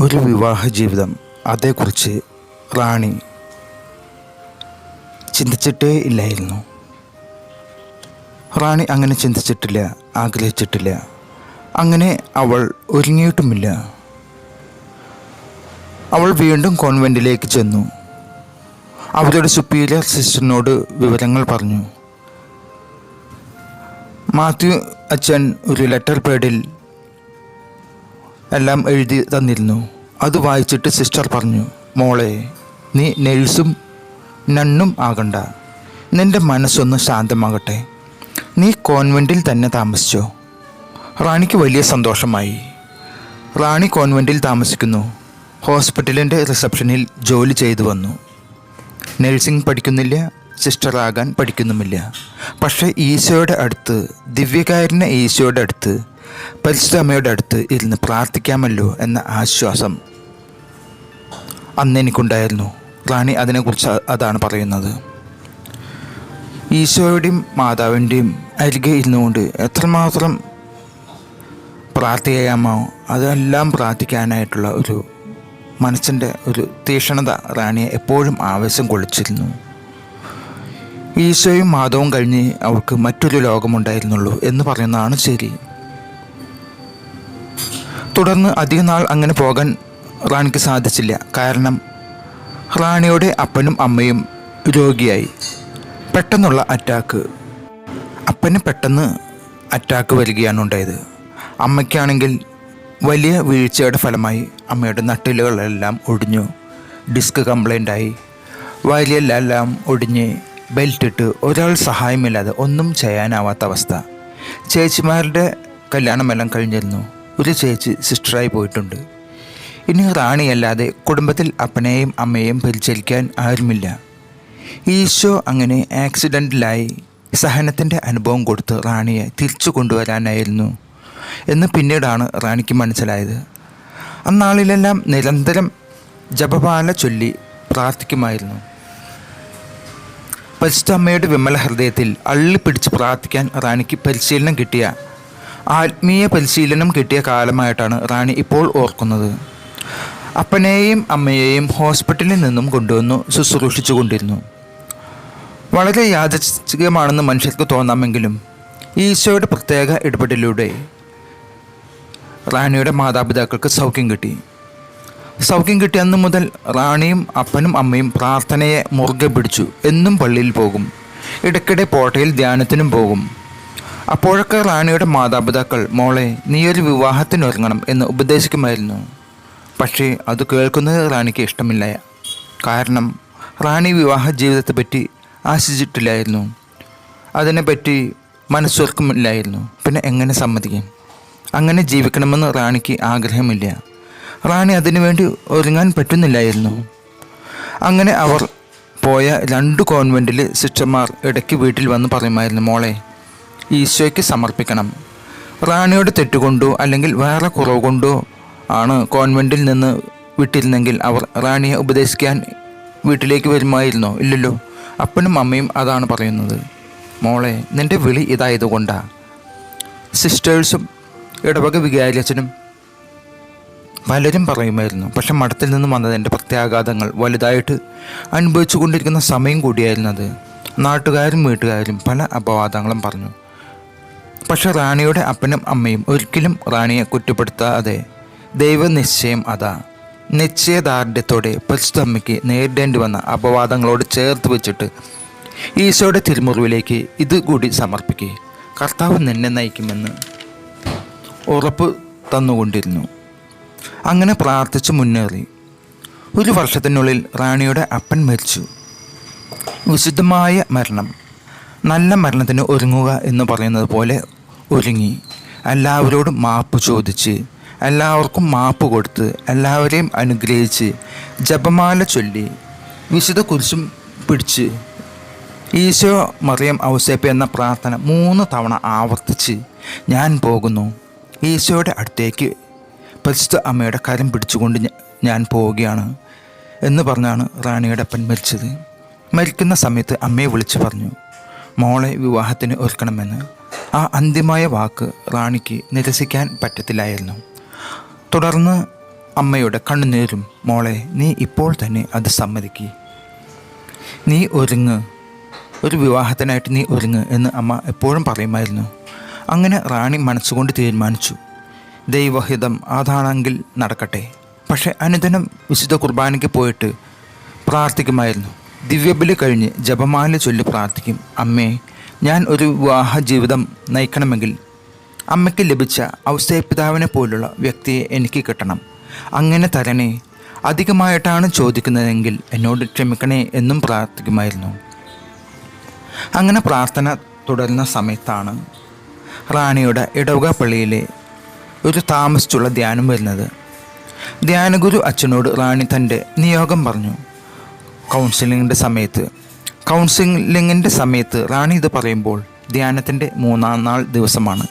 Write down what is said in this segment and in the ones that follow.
ഒരു വിവാഹ ജീവിതം അതേക്കുറിച്ച് റാണി ചിന്തിച്ചിട്ടേ ഇല്ലായിരുന്നു. റാണി അങ്ങനെ ചിന്തിച്ചിട്ടില്ല ആഗ്രഹിച്ചിട്ടില്ല. അങ്ങനെ അവൾ ഒരുങ്ങിയിട്ടുമില്ല. അവൾ വീണ്ടും കോൺവെന്റിലേക്ക് ചെന്നു. അവരുടെ സുപ്പീരിയർ സിസ്റ്ററിനോട് വിവരങ്ങൾ പറഞ്ഞു. മാത്യു അച്ഛൻ ഒരു ലെറ്റർ പേഡിൽ എല്ലാം എഴുതി തന്നിരുന്നു. അത് വായിച്ചിട്ട് സിസ്റ്റർ പറഞ്ഞു മോളെ നീ നേഴ്സും നണ്ണും ആകണ്ട. നിന്റെ മനസ്സൊന്ന് ശാന്തമാകട്ടെ. നീ കോൺവെന്റിൽ തന്നെ താമസിച്ചോ? റാണിക്ക് വലിയ സന്തോഷമായി. റാണി കോൺവെന്റിൽ താമസിക്കുന്നു. ഹോസ്പിറ്റലിന്റെ റിസപ്ഷനിൽ ജോലി ചെയ്തു വന്നു. നഴ്സിംഗ് പഠിക്കുന്നില്ല സിസ്റ്ററാകാൻ പഠിക്കുന്നുമില്ല. പക്ഷേ ഈശോയുടെ അടുത്ത് ദിവ്യകാരനെ ഈശോയുടെ അടുത്ത് പരിശുദ്ധമ്മയുടെ അടുത്ത് ഇരുന്ന് പ്രാർത്ഥിക്കാമല്ലോ എന്ന ആശ്വാസം അന്ന് എനിക്കുണ്ടായിരുന്നു. റാണി അതിനെക്കുറിച്ച് അതാണ് പറയുന്നത്. ഈശോയുടെയും മാതാവിന്റെയും അരികെ ഇരുന്നുകൊണ്ട് എത്രമാത്രം പ്രാർത്ഥിക്കാമോ അതെല്ലാം പ്രാർത്ഥിക്കാനായിട്ടുള്ള ഒരു മനസ്സിന്റെ ഒരു തീക്ഷണത റാണിയെ എപ്പോഴും ആവേശം കൊള്ളിച്ചിരുന്നു. ഈശോയും മാധവും കഴിഞ്ഞ് അവൾക്ക് മറ്റൊരു ലോകമുണ്ടായിരുന്നുള്ളൂ എന്ന് പറയുന്നതാണ് ശരി. തുടർന്ന് അധിക നാൾ അങ്ങനെ പോകാൻ റാണിക്ക് സാധിച്ചില്ല. കാരണം റാണിയുടെ അപ്പനും അമ്മയും രോഗിയായി. പെട്ടെന്നുള്ള അറ്റാക്ക്. അപ്പന് പെട്ടെന്ന് അറ്റാക്ക് വരികയാണ് ഉണ്ടായത്. അമ്മയ്ക്കാണെങ്കിൽ വലിയ വീഴ്ചയുടെ ഫലമായി അമ്മയുടെ നട്ടിലുകളെല്ലാം ഒടിഞ്ഞു. ഡിസ്ക് കംപ്ലൈന്റ് ആയി. ഒടിഞ്ഞ് ബെൽറ്റിട്ട് ഒരാൾ സഹായമില്ലാതെ ഒന്നും ചെയ്യാനാവാത്ത അവസ്ഥ. ചേച്ചിമാരുടെ കല്യാണമെല്ലാം കഴിഞ്ഞിരുന്നു. ഒരു ചേച്ചി സിസ്റ്ററായി പോയിട്ടുണ്ട്. ഇനി റാണിയല്ലാതെ കുടുംബത്തിൽ അപ്പനെയും അമ്മയെയും പരിചരിക്കാൻ ആരുമില്ല. ഈശോ അങ്ങനെ ആക്സിഡന്റിലായി സഹനത്തിന്റെ അനുഭവം കൊടുത്ത് റാണിയെ തിരിച്ചു കൊണ്ടുവരാനായിരുന്നു എന്ന് പിന്നീടാണ് റാണിക്ക് മനസ്സിലായത്. അന്നാളിലെല്ലാം നിരന്തരം ജപപാല ചൊല്ലി പ്രാർത്ഥിക്കുമായിരുന്നു. പരിശുദ്ധ അമ്മയുടെ വിമല ഹൃദയത്തിൽ അള്ളിപ്പിടിച്ച് പ്രാർത്ഥിക്കാൻ റാണിക്ക് പരിശീലനം കിട്ടിയ ആത്മീയ പരിശീലനം കിട്ടിയ കാലമായിട്ടാണ് റാണി ഇപ്പോൾ ഓർക്കുന്നത്. അപ്പനെയും അമ്മയെയും ഹോസ്പിറ്റലിൽ നിന്നും കൊണ്ടുവന്നു ശുശ്രൂഷിച്ചു കൊണ്ടിരുന്നു വളരെ യാദൃച്ഛികമാണെന്ന് മനുഷ്യർക്ക് തോന്നാമെങ്കിലും ഈശോയുടെ പ്രത്യേക ഇടപെടലിലൂടെ റാണിയുടെ മാതാപിതാക്കൾക്ക് സൗഖ്യം കിട്ടി. സൗഖ്യം കിട്ടിയ അന്ന് മുതൽ റാണിയും അപ്പനും അമ്മയും പ്രാർത്ഥനയെ മുറുകെ പിടിച്ചു. എന്നും പള്ളിയിൽ പോകും. ഇടയ്ക്കിടെ പോട്ടയിൽ ധ്യാനത്തിനും പോകും. അപ്പോഴൊക്കെ റാണിയുടെ മാതാപിതാക്കൾ മോളെ നീയൊരു വിവാഹത്തിനൊരുങ്ങണം എന്ന് ഉപദേശിക്കുമായിരുന്നു. പക്ഷേ അത് കേൾക്കുന്നത് റാണിക്ക് ഇഷ്ടമില്ല. കാരണം റാണി വിവാഹ ജീവിതത്തെ പറ്റി ആശിച്ചിട്ടില്ലായിരുന്നു. അതിനെപ്പറ്റി മനസ്സൊർക്കുമില്ലായിരുന്നു. പിന്നെ എങ്ങനെ സമ്മതിക്കും? അങ്ങനെ ജീവിക്കണമെന്ന് റാണിക്ക് ആഗ്രഹമില്ല. റാണി അതിനുവേണ്ടി ഒരുങ്ങാൻ പറ്റുന്നില്ലായിരുന്നു. അങ്ങനെ അവർ പോയ രണ്ട് കോൺവെന്റിൽ സിസ്റ്റർമാർ ഇടയ്ക്ക് വീട്ടിൽ വന്ന് പറയുമായിരുന്നു മോളെ ഈശോയ്ക്ക് സമർപ്പിക്കണം. റാണിയുടെ തെറ്റുകൊണ്ടോ അല്ലെങ്കിൽ വേറെ കുറവ് കൊണ്ടോ ആണ് കോൺവെന്റിൽ നിന്ന് വിട്ടിരുന്നെങ്കിൽ അവർ റാണിയെ ഉപദേശിക്കാൻ വീട്ടിലേക്ക് വരുമായിരുന്നോ? ഇല്ലല്ലോ. അപ്പനും അമ്മയും അതാണ് പറയുന്നത്. മോളെ നിന്റെ വിളി ഇതായതുകൊണ്ടാ. സിസ്റ്റേഴ്സും ഇടവക വികാരിയച്ഛനും പലരും പറയുമായിരുന്നു പക്ഷെ മഠത്തിൽ നിന്ന് വന്നതിന്റെ പ്രത്യാഘാതങ്ങൾ വലുതായിട്ട് അനുഭവിച്ചു കൊണ്ടിരിക്കുന്ന സമയം കൂടിയായിരുന്നു അത്. നാട്ടുകാരും വീട്ടുകാരും പല അപവാദങ്ങളും പറഞ്ഞു. പക്ഷെ റാണിയുടെ അപ്പനും അമ്മയും ഒരിക്കലും റാണിയെ കുറ്റപ്പെടുത്താതെ ദൈവനിശ്ചയം അതാ. നിശ്ചയദാർഢ്യത്തോടെ പരിശുദ്ധ അമ്മയ്ക്ക് നേരിടേണ്ടി വന്ന അപവാദങ്ങളോട് ചേർത്ത് വെച്ചിട്ട് ഈശോയുടെ തിരുമുറിവിലേക്ക് ഇത് കൂടി സമർപ്പിക്കുക കർത്താവ് നിന്നെ നയിക്കുമെന്ന് ഉറപ്പ് തന്നുകൊണ്ടിരുന്നു. അങ്ങനെ പ്രാർത്ഥിച്ച് മുന്നേറി. ഒരു വർഷത്തിനുള്ളിൽ റാണിയുടെ അപ്പൻ മരിച്ചു. വിശുദ്ധമായ മരണം. നല്ല മരണത്തിന് ഒരുങ്ങുക എന്ന് പറയുന്നത് പോലെ ഒരുങ്ങി. എല്ലാവരോടും മാപ്പ് ചോദിച്ച് എല്ലാവർക്കും മാപ്പ് കൊടുത്ത് എല്ലാവരെയും അനുഗ്രഹിച്ച് ജപമാല ചൊല്ലി വിശുദ്ധ കുരിശും പിടിച്ച് ഈശോ മറിയം ഔസേപ്പ് എന്ന പ്രാർത്ഥന മൂന്ന് തവണ ആവർത്തിച്ച് ഞാൻ പോകുന്നു. ഈശോയുടെ അടുത്തേക്ക് പരിശുദ്ധ അമ്മയുടെ കരം പിടിച്ചുകൊണ്ട് ഞാൻ പോവുകയാണ് എന്ന് പറഞ്ഞാണ് റാണിയുടെ അപ്പൻ മരിച്ചത്. മരിക്കുന്ന സമയത്ത് അമ്മയെ വിളിച്ചു പറഞ്ഞു മോളെ വിവാഹത്തിന് ഒരുക്കണമെന്ന്. ആ അന്തിമമായ വാക്ക് റാണിക്ക് നിരസിക്കാൻ പറ്റത്തില്ലായിരുന്നു. തുടർന്ന് അമ്മയുടെ കണ്ണുനീരും മോളെ നീ ഇപ്പോൾ തന്നെ അത് സമ്മതിക്കി. നീ ഒരുങ്ങ്. ഒരു വിവാഹത്തിനായിട്ട് നീ ഒരുങ്ങ് എന്ന് അമ്മ എപ്പോഴും പറയുമായിരുന്നു. അങ്ങനെ റാണി മനസ്സുകൊണ്ട് തീരുമാനിച്ചു. ദൈവഹിതം അതാണെങ്കിൽ നടക്കട്ടെ. പക്ഷേ അനുദിനം വിശുദ്ധ കുർബാനയ്ക്ക് പോയിട്ട് പ്രാർത്ഥിക്കുമായിരുന്നു. ദിവ്യബലി കഴിഞ്ഞ് ജപമാല ചൊല്ലി പ്രാർത്ഥിക്കും. അമ്മേ ഞാൻ ഒരു വിവാഹ ജീവിതം നയിക്കണമെങ്കിൽ അമ്മയ്ക്ക് ലഭിച്ച ഔസേപിതാവിനെ പോലുള്ള വ്യക്തിയെ എനിക്ക് കിട്ടണം. അങ്ങനെ തരണേ അധികമായിട്ടാണ് ചോദിക്കുന്നതെങ്കിൽ എന്നോട് ക്ഷമിക്കണേ എന്നും പ്രാർത്ഥിക്കുമായിരുന്നു. അങ്ങനെ പ്രാർത്ഥന തുടരുന്ന സമയത്താണ് റാണിയുടെ ഇടവക പള്ളിയിലെ ഒരു താമസിച്ചുള്ള ധ്യാനം വരുന്നത്. ധ്യാനഗുരു അച്ഛനോട് റാണി തന്റെ നിയോഗം പറഞ്ഞു. കൗൺസിലിങ്ങിന്റെ സമയത്ത് കൗൺസിലിങ്ങിന്റെ സമയത്ത് റാണി ഇത് പറയുമ്പോൾ ധ്യാനത്തിന്റെ മൂന്നാം നാൾ ദിവസമാണ്.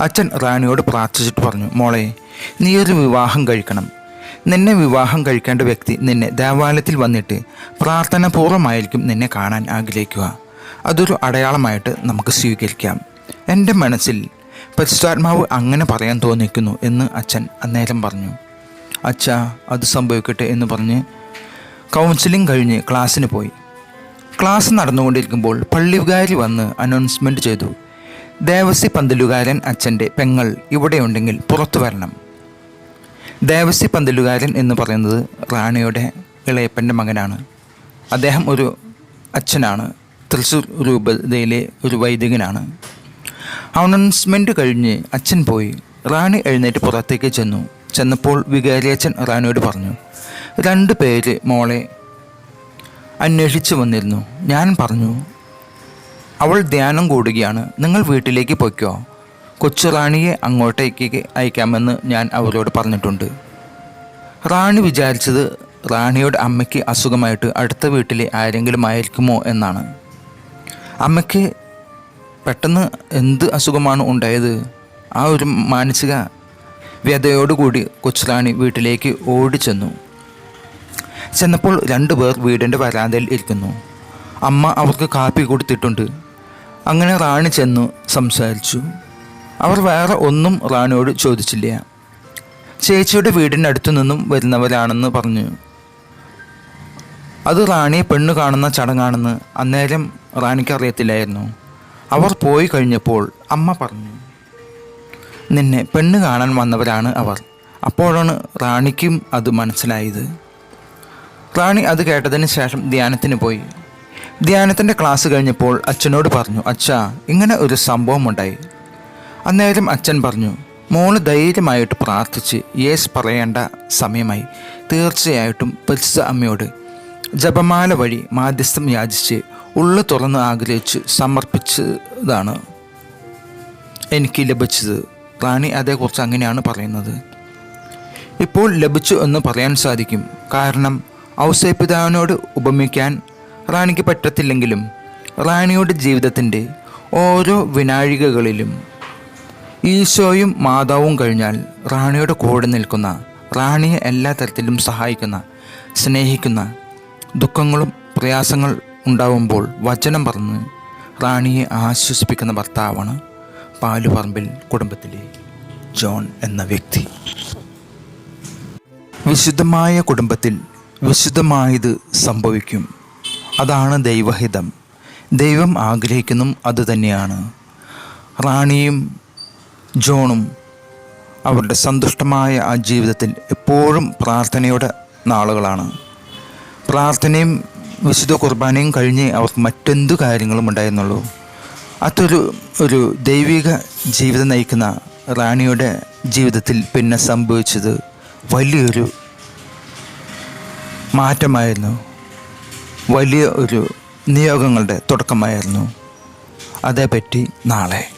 അച്ഛൻ റാണിയോട് പ്രാർത്ഥിച്ചിട്ട് പറഞ്ഞു മോളെ നീ ഒരു വിവാഹം കഴിക്കണം. നിന്നെ വിവാഹം കഴിക്കേണ്ട വ്യക്തി നിന്നെ ദേവാലയത്തിൽ വന്നിട്ട് പ്രാർത്ഥനാപൂർവമായിരിക്കും നിന്നെ കാണാൻ ആഗ്രഹിക്കുക. അതൊരു അടയാളമായിട്ട് നമുക്ക് സ്വീകരിക്കാം. എന്റെ മനസ്സിൽ പരിശുദ്ധാത്മാവ് അങ്ങനെ പറയാൻ തോന്നിക്കുന്നു എന്ന് അച്ഛൻ അന്നേരം പറഞ്ഞു. അച്ഛാ അത് സംഭവിക്കട്ടെ എന്ന് പറഞ്ഞ് കൗൺസിലിംഗ് കഴിഞ്ഞ് ക്ലാസ്സിന് പോയി. ക്ലാസ് നടന്നുകൊണ്ടിരിക്കുമ്പോൾ പള്ളി വികാരി വന്ന് അനൗൺസ്മെന്റ് ചെയ്തു. ദേവസി പന്തലുകാരൻ അച്ഛന്റെ പെങ്ങൾ ഇവിടെയുണ്ടെങ്കിൽ പുറത്തു വരണം. ദേവസി പന്തലുകാരൻ എന്ന് പറയുന്നത് റാണിയുടെ ഇളയപ്പന്റെ മകനാണ്. അദ്ദേഹം ഒരു അച്ഛനാണ്. തൃശ്ശൂർ രൂപതയിലെ ഒരു വൈദികനാണ്. അനൗൺസ്മെന്റ് കഴിഞ്ഞ് അച്ഛൻ പോയി. റാണി എഴുന്നേറ്റ് പുറത്തേക്ക് ചെന്നു. ചെന്നപ്പോൾ വികാരിയച്ഛൻ റാണിയോട് പറഞ്ഞു രണ്ട് പേര് മോളെ അന്വേഷിച്ചു വന്നിരുന്നു. ഞാൻ പറഞ്ഞു അവൾ ധ്യാനം കൂടുകയാണ്. നിങ്ങൾ വീട്ടിലേക്ക് പൊയ്ക്കോ. കൊച്ചുറാണിയെ അങ്ങോട്ടേക്ക് അയക്കാമെന്ന് ഞാൻ അവരോട് പറഞ്ഞിട്ടുണ്ട്. റാണി വിചാരിച്ചത് റാണിയുടെ അമ്മയ്ക്ക് അസുഖമായിട്ട് അടുത്ത വീട്ടിലെ ആരെങ്കിലും ആയിരിക്കുമോ എന്നാണ്. അമ്മയ്ക്ക് പെട്ടെന്ന് എന്ത് അസുഖമാണ് ഉണ്ടായത്? ആ ഒരു മാനസിക വ്യതയോടുകൂടി കൊച്ചുറാണി വീട്ടിലേക്ക് ഓടിച്ചെന്നു. ചെന്നപ്പോൾ രണ്ടുപേർ വീടിന്റെ വരാന്തയിൽ ഇരിക്കുന്നു. അമ്മ അവർക്ക് കാപ്പി കൊടുത്തിട്ടുണ്ട്. അങ്ങനെ റാണി ചെന്നു സംസാരിച്ചു. അവർ വേറെ ഒന്നും റാണിയോട് ചോദിച്ചില്ല. ചേച്ചിയുടെ വീടിനടുത്തു നിന്നും വരുന്നവരാണെന്ന് പറഞ്ഞു. അത് റാണിയെ പെണ്ണു കാണുന്ന ചടങ്ങാണെന്ന് അന്നേരം റാണിക്ക് അറിയത്തില്ലായിരുന്നു അവർ പോയി കഴിഞ്ഞപ്പോൾ അമ്മ പറഞ്ഞു നിന്നെ പെണ്ണ് കാണാൻ വന്നവരാണ് അവർ. അപ്പോഴാണ് റാണിക്കും അത് മനസ്സിലായത്. റാണി അത് കേട്ടതിന് ശേഷം ധ്യാനത്തിന് പോയി. ധ്യാനത്തിന്റെ ക്ലാസ് കഴിഞ്ഞപ്പോൾ അച്ഛനോട് പറഞ്ഞു അച്ഛാ ഇങ്ങനെ ഒരു സംഭവം ഉണ്ടായി അന്നേരം അച്ഛൻ പറഞ്ഞു മോൾ ധൈര്യമായിട്ട് പ്രാർത്ഥിച്ച് യേസ് പറയേണ്ട സമയമായി. തീർച്ചയായിട്ടും പരിശുദ്ധ അമ്മയോട് ജപമാല വഴി മാധ്യസ്ഥം യാചിച്ച് ഉള്ളു തുറന്ന് ആഗ്രഹിച്ച് സമർപ്പിച്ചതാണ് എനിക്ക് ലഭിച്ചത്. റാണി അതേക്കുറിച്ച് അങ്ങനെയാണ് പറയുന്നത്. ഇപ്പോൾ ലഭിച്ചു എന്ന് പറയാൻ സാധിക്കും. കാരണം ഔസേപിതാവിനോട് ഉപമിക്കാൻ റാണിക്ക് പറ്റത്തില്ലെങ്കിലും റാണിയുടെ ജീവിതത്തിന്റെ ഓരോ വിനാഴികകളിലും ഈശോയും മാതാവും കഴിഞ്ഞാൽ റാണിയുടെ കൂടെ നിൽക്കുന്ന റാണിയെ എല്ലാ തരത്തിലും സഹായിക്കുന്ന സ്നേഹിക്കുന്ന ദുഃഖങ്ങളും പ്രയാസങ്ങൾ ഉണ്ടാവുമ്പോൾ വചനം പറഞ്ഞ് റാണിയെ ആശ്വസിപ്പിക്കുന്ന ഭർത്താവാണ് പാലുപറമ്പിൽ കുടുംബത്തിലെ ജോൺ എന്ന വ്യക്തി. വിശുദ്ധമായ കുടുംബത്തിൽ വിശുദ്ധമായത് സംഭവിക്കും. അതാണ് ദൈവഹിതം. ദൈവം ആഗ്രഹിക്കുന്നതും അതുതന്നെയാണ് റാണിയും ജോണും അവരുടെ സന്തുഷ്ടമായ ആ ജീവിതത്തിൽ എപ്പോഴും പ്രാർത്ഥനയുടെ നാളുകളാണ്. പ്രാർത്ഥനയും വിശുദ്ധ കുർബാനയും കഴിഞ്ഞ് അവർക്ക് മറ്റെന്തു കാര്യങ്ങളും ഉണ്ടായിരുന്നുള്ളൂ. അതൊരു ഒരു ദൈവിക ജീവിതം നയിക്കുന്ന റാണിയുടെ ജീവിതത്തിൽ പിന്നെ സംഭവിച്ചത് വലിയൊരു മാറ്റമായിരുന്നു. വലിയ ഒരു നിയോഗങ്ങളുടെ തുടക്കമായിരുന്നു. അതേപ്പറ്റി നാളെ.